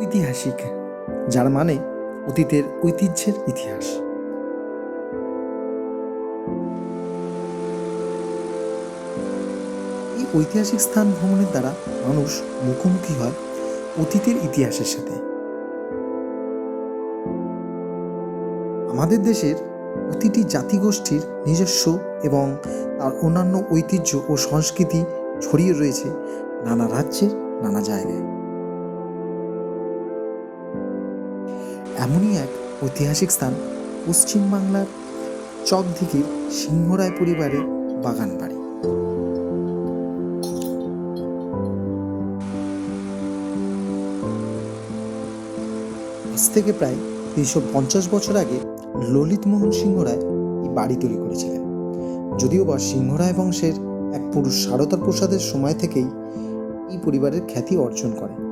ঐতিহাসিক, যার মানে অতীতের ঐতিহ্যের ইতিহাস। এই ঐতিহাসিক স্থান ভ্রমণের দ্বারা মানুষ মুখোমুখি হয় অতীতের ইতিহাসের সাথে। আমাদের দেশের প্রতিটি জাতিগোষ্ঠীর নিজস্ব এবং তার অন্যান্য ঐতিহ্য ও সংস্কৃতি ছড়িয়ে রয়েছে নানা রাজ্যের নানা জায়গায়। এমনই এক ঐতিহাসিক স্থান, পশ্চিমবাংলার চকদিঘির সিংহরায় পরিবারের বাগান বাড়ি আজ থেকে প্রায় তিনশো পঞ্চাশ বছর আগে ললিতমোহন সিংহ রায় এই বাড়ি তৈরি করেছিলেন। যদিও বা সিংহরায় বংশের এক পুরুষ সারদার প্রসাদের সময় থেকেই এই পরিবারের খ্যাতি অর্জন করে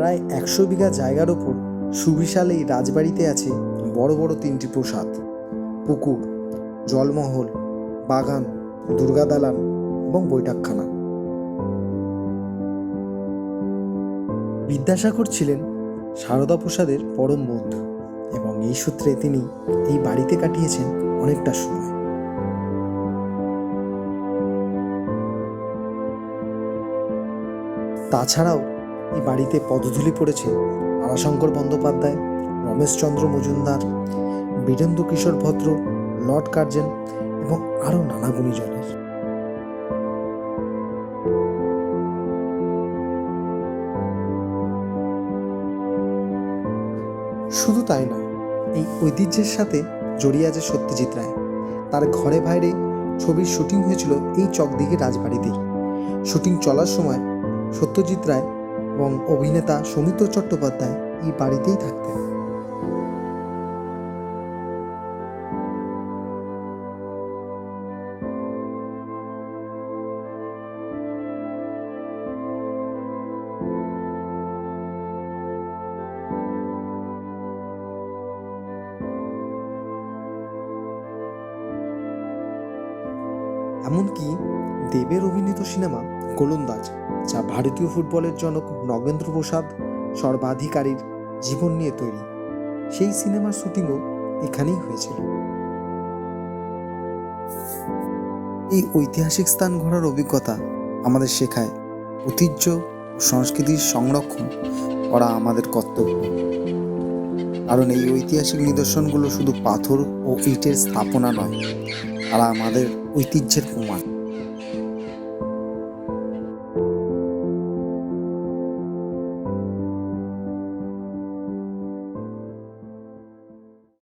প্রায় একশো বিঘা জায়গার ওপর সুবিশাল এই রাজবাড়িতে আছে বড় বড় তিনটি প্রসাদ। পুকুর, জলমহল, বাগান, দুর্গা দালান এবং বৈঠকখানা। বিদ্যাসাগর ছিলেন সারদা প্রসাদের পরম বন্ধু এবং এই সূত্রে তিনি এই বাড়িতে কাটিয়েছেন অনেকটা সময়। তাছাড়াও এই বাড়িতে পদধূলি পড়েছে তারাশঙ্কর বন্দ্যোপাধ্যায়, রমেশচন্দ্র মজুমদার বীরেন্দ্র কিশোর ভদ্র, লর্ড কার্জেন এবং আরও নানা গুণীজনের। শুধু তাই নয়, এই ঐতিহ্যের সাথে জড়িয়ে আছে সত্যজিৎ রায়। তার ঘরে বাইরে ছবির শুটিং হয়েছিল এই চকদিঘি রাজবাড়িতেই। শুটিং চলার সময় সত্যজিৎ রায় এবং অভিনেতা সৌমিত্র চট্টোপাধ্যায় এই বাড়িতেই থাকতেন। এমনকি দেবের অভিনীত সিনেমা গোলন্দাজ, যা ভারতীয় ফুটবলের জনক নগেন্দ্র প্রসাদ সর্বাধিকারীর জীবন নিয়ে তৈরি। সেই সিনেমার শুটিংও এখানেই হয়েছিল। এই ঐতিহাসিক স্থান ঘোরার অভিজ্ঞতা আমাদের শেখায় ঐতিহ্য সংস্কৃতির সংরক্ষণ করা আমাদের কর্তব্য। কারণ এই ঐতিহাসিক নিদর্শনগুলো শুধু পাথর ও ইটের স্থাপনা নয়, তারা আমাদের ঐতিহ্যের প্রমাণ।